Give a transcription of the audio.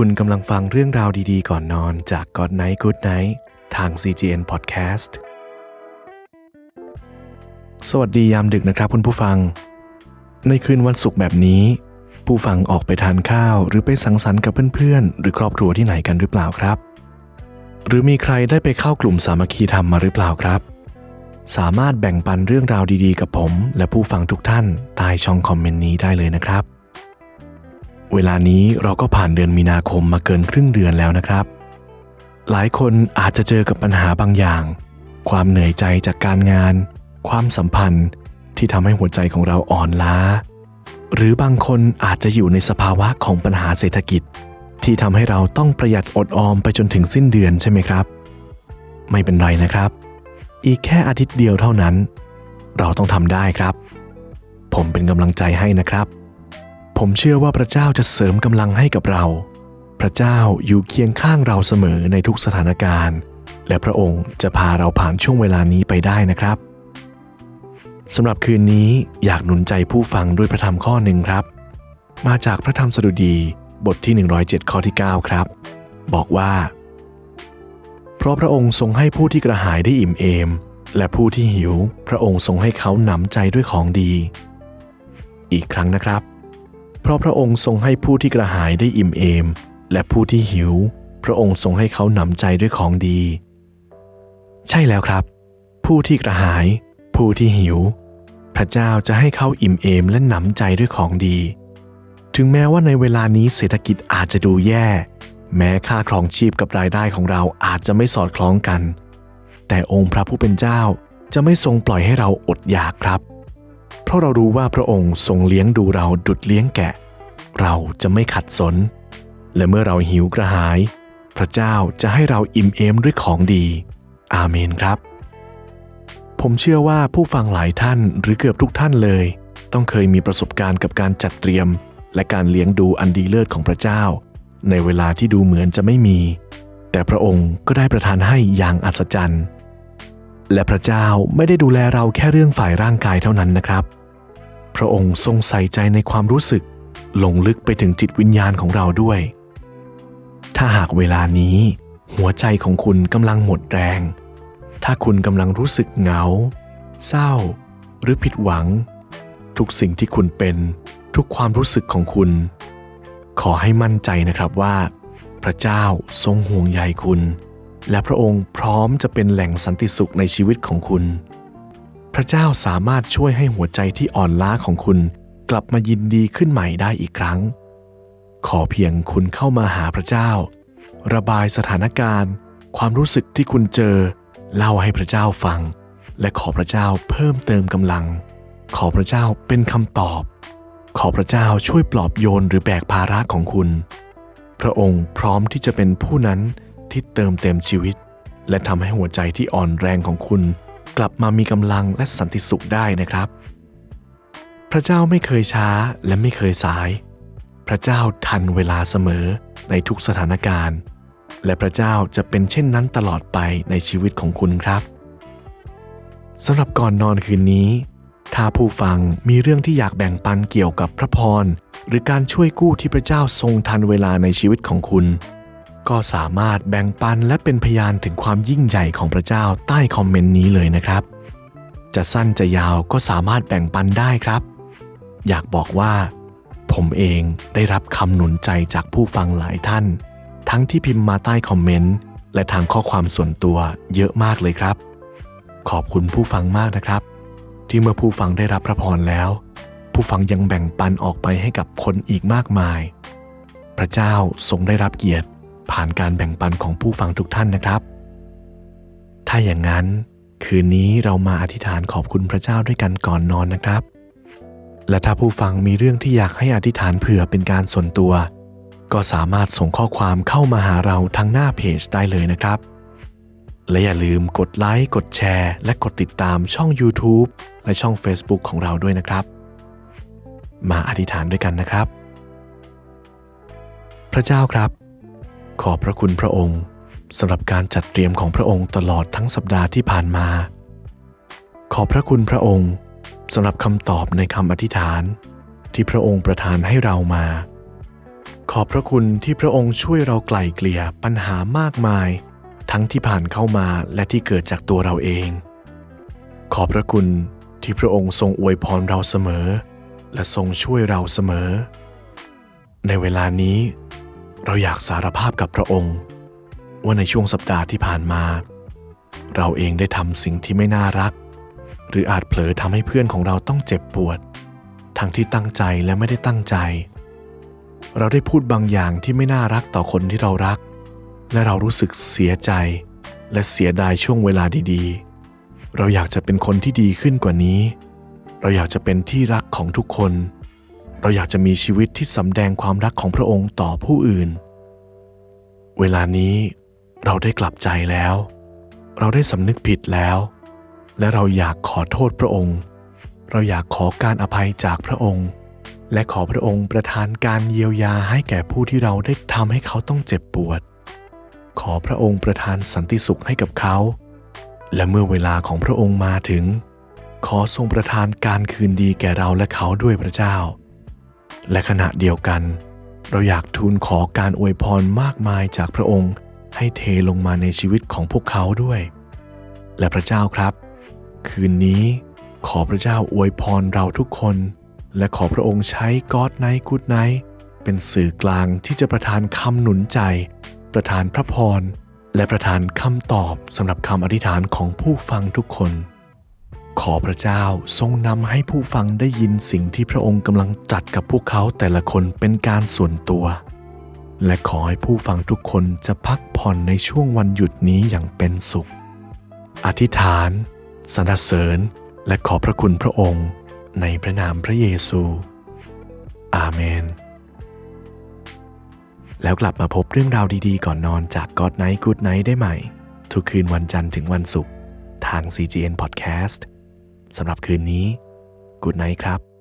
คุณกำลังฟังเรื่องราวดีๆ ก่อนนอนจาก God Night Good Night ทาง CGN Podcast สวัสดียามดึกนะครับคุณผู้ฟัง ในคืนวันศุกร์แบบนี้ ผู้ฟังออกไปทานข้าว หรือไปสังสรรค์กับเพื่อนๆ หรือครอบครัวที่ไหนกันหรือเปล่าครับ หรือมีใครได้ไปเข้ากลุ่มสามัคคีธรรมมาหรือเปล่าครับ สามารถแบ่งปันเรื่องราวดีๆ กับผม และผู้ฟังทุกท่านใต้ช่องคอมเมนต์นี้ได้เลยนะครับ เวลานี้เราก็ผ่านเดือนมีนาคมมาเกินครึ่งเดือนแล้วนะครับ หลายคนอาจจะเจอกับปัญหาบางอย่าง ความเหนื่อยใจจากการงาน ความสัมพันธ์ที่ทำให้หัวใจของเราอ่อนล้า หรือบางคนอาจจะอยู่ในสภาวะของปัญหาเศรษฐกิจ ที่ทำให้เราต้องประหยัดอดออมไปจนถึงสิ้นเดือนใช่ไหมครับ ไม่เป็นไรนะครับ อีกแค่อาทิตย์เดียวเท่านั้น เราต้องทำได้ครับ ผมเป็นกำลังใจให้นะครับ ผมเชื่อว่าพระเจ้าจะเสริมกำลังให้กับเรา พระเจ้าอยู่เคียงข้างเราเสมอในทุกสถานการณ์ และพระองค์จะพาเราผ่านช่วงเวลานี้ไปได้นะครับสำหรับคืนนี้อยากหนุนใจผู้ฟังด้วยพระธรรมข้อหนึ่งครับ มาจากพระธรรมสดุดีบทที่ 107 ข้อที่ 9 ครับ บอกว่า เพราะพระองค์ทรงให้ผู้ที่กระหายได้อิ่มเอม และผู้ที่หิว พระองค์ทรงให้เขาหนำใจด้วยของดี อีกครั้งนะครับ เพราะพระองค์ทรงให้ผู้ที่กระหายได้อิ่มเอม และผู้ที่หิว พระองค์ทรงให้เขาหนำใจด้วยของดี ใช่แล้วครับ ผู้ที่กระหาย ผู้ที่หิว พระเจ้าจะให้เขาอิ่มเอมและหนำใจด้วยของดี ถึงแม้ว่าในเวลานี้เศรษฐกิจอาจจะดูแย่ แม้ค่าครองชีพกับรายได้ของเราอาจจะไม่สอดคล้องกัน แต่องค์พระผู้เป็นเจ้าจะไม่ทรงปล่อยให้เราอดอยากครับ เพราะเรารู้ว่าพระองค์ทรงเลี้ยงดูเราดุดเลี้ยงแกะ เราจะไม่ขัดสน และเมื่อเราหิวกระหาย พระเจ้าจะให้เราอิ่มเอมด้วยของดี อาเมนครับ ผมเชื่อว่าผู้ฟังหลายท่านหรือเกือบทุกท่านเลย ต้องเคยมีประสบการณ์กับการจัดเตรียม และการเลี้ยงดูอันดีเลิศของพระเจ้า ในเวลาที่ดูเหมือนจะไม่มี แต่พระองค์ก็ได้ประทานให้อย่างอัศจรรย์ และพระเจ้าไม่ได้ดูแลเราแค่เรื่องฝ่ายร่างกายเท่านั้นนะครับ พระองค์ทรงใส่ใจในความรู้สึกลงลึกไปถึงจิตวิญญาณของเราด้วย ถ้าหากเวลานี้ หัวใจของคุณกำลังหมดแรง ถ้าคุณกำลังรู้สึกเหงา เศร้า หรือผิดหวัง ทุกสิ่งที่คุณเป็นทุกความรู้สึกของคุณ ขอให้มั่นใจนะครับว่า พระเจ้าทรงห่วงใยคุณ และพระองค์พร้อมจะเป็นแหล่งสันติสุขในชีวิตของคุณ พระเจ้าสามารถช่วยให้หัวใจที่อ่อนล้าของคุณ กลับมายินดีขึ้นใหม่ได้อีกครั้ง ขอเพียงคุณเข้ามาหาพระเจ้า ระบายสถานการณ์ ความรู้สึกที่คุณเจอ เล่าให้พระเจ้าฟัง และขอพระเจ้าเพิ่มเติมกำลัง ขอพระเจ้าเป็นคำตอบ ขอพระเจ้าช่วยปลอบโยนหรือแบกภาระของคุณ พระองค์พร้อมที่จะเป็นผู้นั้น ที่เติมเต็มชีวิต และทำให้หัวใจที่อ่อนแรงของคุณ กลับมามีกำลังและสันติสุขได้นะครับ พระเจ้าไม่เคยช้าและไม่เคยสาย พระเจ้าทันเวลาเสมอในทุกสถานการณ์ และพระเจ้าจะเป็นเช่นนั้นตลอดไปในชีวิตของคุณครับสำหรับก่อนนอนคืนนี้ ถ้าผู้ฟังมีเรื่องที่อยากแบ่งปันเกี่ยวกับพระพร หรือการช่วยกู้ที่พระเจ้าทรงทันเวลาในชีวิตของคุณ ก็สามารถแบ่งปันและเป็นพยานถึงความยิ่งใหญ่ของพระเจ้าใต้คอมเมนต์นี้เลยนะครับ จะสั้นจะยาวก็สามารถแบ่งปันได้ครับ อยากบอกว่า ผมเองได้รับคำหนุนใจจากผู้ฟังหลายท่าน ทั้งที่พิมพ์มาใต้คอมเมนต์และทางข้อความส่วนตัวเยอะมากเลยครับ ขอบคุณผู้ฟังมากนะครับ ที่เมื่อผู้ฟังได้รับพระพรแล้ว ผู้ฟังยังแบ่งปันออกไปให้กับคนอีกมากมาย พระเจ้าทรงได้รับเกียรติ ผ่านการแบ่งปันของผู้ฟังทุกท่านนะครับ ถ้าอย่างนั้นคืนนี้เรามาอธิษฐานขอบคุณพระเจ้าด้วยกันก่อนนอนนะครับ และถ้าผู้ฟังมีเรื่องที่อยากให้อธิษฐานเผื่อเป็นการส่วนตัว ก็สามารถส่งข้อความเข้ามาหาเราทางหน้าเพจได้เลยนะครับ และอย่าลืมกดไลค์กดแชร์ และกดติดตามช่อง YouTube และช่อง Facebook ของเราด้วยนะครับ มาอธิษฐานด้วยกันนะครับ พระเจ้าครับ ขอบพระคุณพระองค์สำหรับการจัดเตรียมของพระองค์ตลอดทั้งสัปดาห์ที่ผ่านมา ขอบพระคุณพระองค์สำหรับคำตอบในคำอธิษฐานที่พระองค์ประทานให้เรามา ขอบพระคุณที่พระองค์ช่วยเราไกล่เกลี่ยปัญหามากมาย ทั้งที่ผ่านเข้ามาและที่เกิดจากตัวเราเอง ขอบพระคุณที่พระองค์ทรงอวยพรเราเสมอ และทรงช่วยเราเสมอ ในเวลานี้ เราอยากสารภาพกับพระองค์ ว่าในช่วงสัปดาห์ที่ผ่านมา เราเองได้ทำสิ่งที่ไม่น่ารัก หรืออาจเผลอทำให้เพื่อนของเราต้องเจ็บปวด ทั้งที่ตั้งใจและไม่ได้ตั้งใจ เราได้พูดบางอย่างที่ไม่น่ารักต่อคนที่เรารัก และเรารู้สึกเสียใจ และเสียดายช่วงเวลาดีๆ เราอยากจะเป็นคนที่ดีขึ้นกว่านี้ เราอยากจะเป็นที่รักของทุกคน เราอยากจะมีชีวิตที่สำแดงความรักของพระองค์ต่อผู้อื่น เวลานี้เราได้กลับใจแล้ว เราได้สำนึกผิดแล้ว และเราอยากขอโทษพระองค์ เราอยากขอการอภัยจากพระองค์ และขอพระองค์ประทานการเยียวยาให้แก่ผู้ที่เราได้ทำให้เขาต้องเจ็บปวด ขอพระองค์ประทานสันติสุขให้กับเขา และเมื่อเวลาของพระองค์มาถึง ขอทรงประทานการคืนดีแก่เราและเขาด้วยพระเจ้า และขณะเดียวกัน เราอยากทูลขอการอวยพรมากมายจากพระองค์ ให้เทลงมาในชีวิตของพวกเขาด้วย และพระเจ้าครับ คืนนี้ขอพระเจ้าอวยพรเราทุกคน และขอพระองค์ใช้กอดไนกูดไนเป็นสื่อกลางที่จะประทานคำหนุนใจ ประทานพระพร และประทานคำตอบสำหรับคำอธิษฐานของผู้ฟังทุกคน ขอพระเจ้าทรงนำให้ผู้ฟังได้ยินสิ่งที่พระองค์กำลังตรัสกับพวกเขาแต่ละคนเป็นการส่วนตัว และขอให้ผู้ฟังทุกคนจะพักผ่อนในช่วงวันหยุดนี้อย่างเป็นสุข อธิษฐาน สรรเสริญ และขอบพระคุณพระองค์ในพระนามพระเยซู อาเมน แล้วกลับมาพบเรื่องราวดีๆ ก่อนนอนจาก God Night Good Night ได้ใหม่ ทุกคืนวันจันทร์ถึงวันศุกร์ทาง CGN Podcast สำหรับคืนนี้กูดไนท์ครับ